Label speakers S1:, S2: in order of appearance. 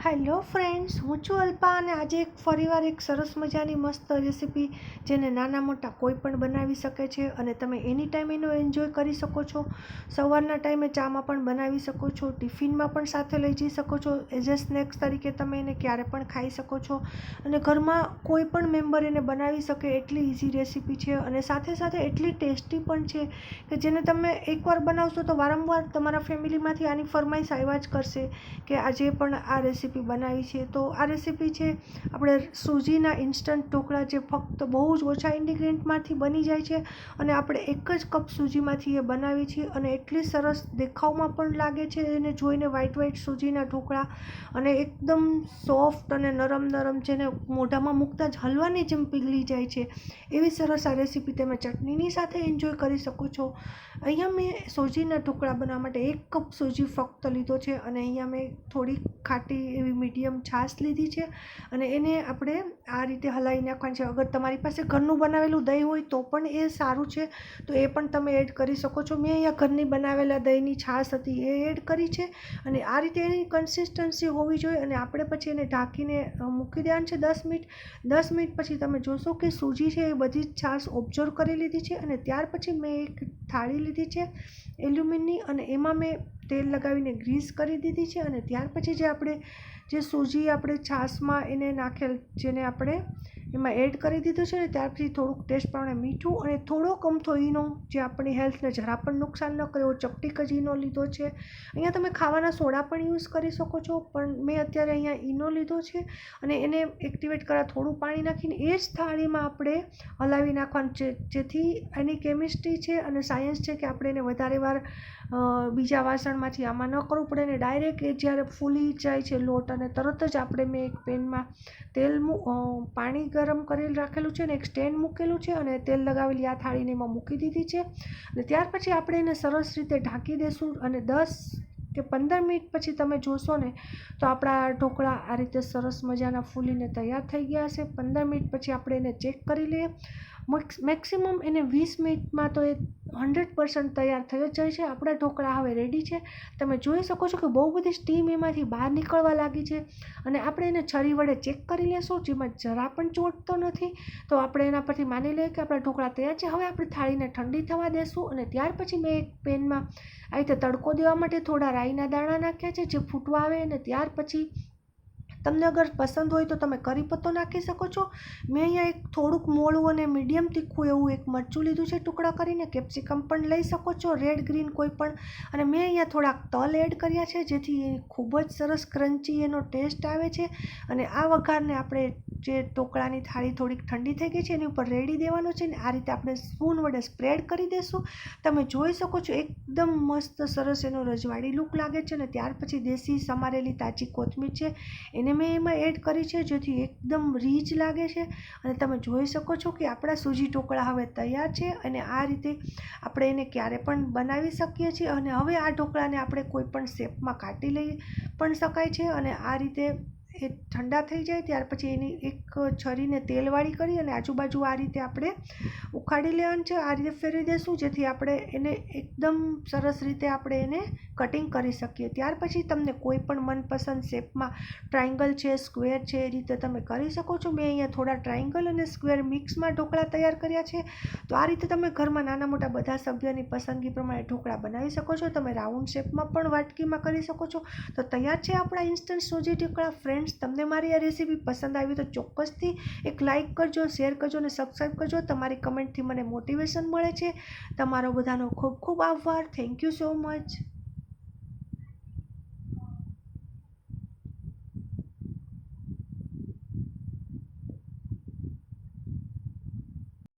S1: Hello friends હું છું અલ્પા અને આજે એક ફરીવાર એક સરસ મજાની મસ્ત રેસીપી જેને નાના મોટા કોઈ પણ બનાવી શકે છે અને તમે એની ટાઈમ એનો એન્જોય કરી શકો છો. સવારના ટાઈમે ચામાં પણ બનાવી શકો છો, ટિફિનમાં પણ સાથે લઈ જઈ શકો છો એઝ એ સ્નેક્સ તરીકે તમે એને ક્યારે પણ ખાઈ શકો છો. અને ઘરમાં કોઈ પણ મેમ્બર એને બનાવી શકે એટલી ઇઝી રેસીપી છે અને સાથે સાથે એટલી ટેસ્ટી પણ છે કે જેને તમે એકવાર બનાવશો તો વારંવાર તમારા ફેમિલીમાંથી આની ફરમાઈશ આવ્યા જ કરશે કે આજે પણ આ રેસીપી રેસીપી બનાવી છે, તો આ રેસીપી છે આપણે સૂજીના ઇન્સ્ટન્ટ ઢોકળા જે ફક્ત બહુ જ ઓછા ઇન્ગ્રીડિયન્ટમાંથી બની જાય છે અને આપણે એક જ કપ સૂજીમાંથી એ બનાવી છીએ અને એટલી સરસ દેખાવમાં પણ લાગે છે એને જોઈને વ્હાઈટ વ્હાઈટ સૂજીના ઢોકળા અને એકદમ સોફ્ટ અને નરમ નરમ જેને મોઢામાં મૂકતા જ હલવાની જેમ પીગળી જાય છે. એવી સરસ આ રેસીપી તમે ચટણીની સાથે એન્જોય કરી શકો છો. અહીંયા મેં સૂજીના ઢોકળા બનાવવા માટે એક કપ સૂજી ફક્ત લીધો છે અને અહીંયા મેં થોડી ખાટી એવી મીડિયમ છાશ લીધી છે અને એને આપણે આ રીતે હલાવી નાખવાની છે. અગર તમારી પાસે ઘરનું બનાવેલું દહીં હોય તો પણ એ સારું છે. તો એ પણ તમે એડ કરી શકો છો. મેં અહીંયા ઘરની બનાવેલા દહીંની છાશ હતી એ એડ કરી છે અને આ રીતે એની કન્સિસ્ટન્સી હોવી જોઈએ અને આપણે પછી એને ઢાંકીને મૂકી દેવાનું છે દસ મિનિટ. દસ મિનિટ પછી તમે જોશો કે સૂજી છે એ બધી જ છાશ ઓબ્ઝર્વ કરી લીધી છે અને ત્યાર પછી મેં એક થાળી લીધી છે એલ્યુમિનની અને એમાં મેં તેલ લગાવીને ગ્રીસ કરી દીધી છે અને ત્યાર પછી જે આપણે જે સૂજી આપણે છાશમાં એને નાખેલ, જેને આપણે એમાં એડ કરી દીધું છે ને, ત્યાર પછી થોડુંક ટેસ્ટ પ્રમાણે મીઠું અને થોડોક અમથો ઈનો, જે આપણી હેલ્થને જરા પણ નુકસાન ન કરે એવો ચપટી જ ઈનો લીધો છે. અહીંયા તમે ખાવાના સોડા પણ યુઝ કરી શકો છો, પણ મેં અત્યારે અહીંયા ઈનો લીધો છે અને એને એક્ટિવેટ કરવા થોડું પાણી નાખીને, એ જ થાળીમાં આપણે હલાવી નાખવાનું છે. જેથી એની કેમિસ્ટ્રી છે અને સાયન્સ છે કે આપણે એને વધારે વાર બીજા વાસણમાંથી આમાં ન કરવું પડે ને ડાયરેક્ટ એ જ્યારે ફૂલી જાય છે લોટ અને તરત જ આપણે મેં એક પેનમાં તેલ પાણી ગરમ કરેલ રાખેલું છે ને એક સ્ટેન્ડ મૂકેલું છે અને તેલ લગાવેલી આ થાળીને એમાં મૂકી દીધી છે. અને ત્યાર પછી આપણે એને સરસ રીતે ઢાંકી દઈશું અને દસ કે પંદર મિનિટ પછી તમે જોશો ને તો આપણા ઢોકળા આ રીતે સરસ મજાના ફૂલીને તૈયાર થઈ ગયા હશે. પંદર મિનિટ પછી આપણે એને ચેક કરી લઈએ. મેક્સિમમ એને વીસ મિનિટમાં તો એ હંડ્રેડ પર્સન્ટ તૈયાર થઈ જ જાય છે. આપણા ઢોકળા હવે રેડી છે. તમે જોઈ શકો છો કે બહુ બધી સ્ટીમ એમાંથી બહાર નીકળવા લાગી છે અને આપણે એને છરી વડે ચેક કરી લેશું, જેમાં જરા પણ ચોટતો નથી. તો આપણે એના પરથી માની લઈએ કે આપણા ઢોકળા તૈયાર છે. હવે આપણે થાળીને ઠંડી થવા દેશું અને ત્યાર પછી મેં એક પેનમાં આ રીતે તડકો દેવા માટે થોડા રાઈના દાણા નાખ્યા છે, જે ફૂટવા આવે અને ત્યાર પછી તમને અગર પસંદ હોય તો તમે કરી પત્તો નાખી શકો છો. મેં અહીંયા એક થોડુંક મોળું અને મીડિયમ તીખું એવું એક મરચું લીધું છે ટુકડા કરીને કેપ્સિકમ પણ લઈ શકો છો રેડ ગ્રીન કોઈ પણ. અને મેં અહીંયા થોડાક તલ એડ કર્યા છે, જેથી ખૂબ જ સરસ ક્રન્ચી એનો ટેસ્ટ આવે છે. અને આ વઘારને આપણે જે ટોકળાની થાળી થોડીક ઠંડી થઈ ગઈ છે, એની ઉપર રેડી દેવાનો છે ને, આ રીતે આપણે સ્પૂન વડે સ્પ્રેડ કરી દઈશું તમે જોઈ શકો છો, એકદમ મસ્ત સરસ એનો રજવાડી લુક લાગે છે અને ત્યાર પછી દેશી સમારેલી તાજી કોથમીર છે, એને અને મેં એમાં એડ કરી છે જેથી એકદમ રીચ લાગે છે. અને તમે જોઈ શકો છો કે આપણા સૂજી ઢોકળા હવે તૈયાર છે અને આ રીતે આપણે એને ક્યારે પણ બનાવી શકીએ છીએ. અને હવે આ ઢોકળાને આપણે કોઈ પણ શેપમાં કાઢી લઈ પણ શકાય છે અને આ રીતે એ ઠંડા થઈ જાય ત્યાર પછી એની એક છરીને તેલવાળી કરી અને આજુબાજુ આ રીતે આપણે ઉખાડી લેવાનું છે. આ રીતે ફેરવી દઈશું જેથી આપણે એને એકદમ સરસ રીતે આપણે એને કટિંગ કરી શકીએ. ત્યાર પછી તમને કોઈ પણ મનપસંદ શેપમાં ટ્રાયંગલ છે, સ્ક્વેર છે, એ રીતે તમે કરી શકો છો. મેં અહીંયા થોડા ટ્રાયંગલ અને સ્ક્વેર મિક્સમાં ઢોકળા તૈયાર કર્યા છે. તો આ રીતે તમે ઘરમાં નાના મોટા બધા સભ્યની પસંદગી પ્રમાણે ઢોકળા બનાવી શકો છો. તમે રાઉન્ડ શેપમાં પણ વાટકીમાં કરી શકો છો. તો તૈયાર છે આપણા ઇન્સ્ટન્ટ સોજી ઢોકળા. ફ્રેન્ડ્સ ફ્રેન્ડ્સ તમને મારી આ રેસીપી પસંદ આવી તો ચોક્કસથી એક લાઇક કરજો શેર કરજો અને સબસ્ક્રાઈબ કરજો. તમારી કમેન્ટથી મને મોટિવેશન મળે છે. તમારો બધાનો ખૂબ ખૂબ આભાર. Thank you so much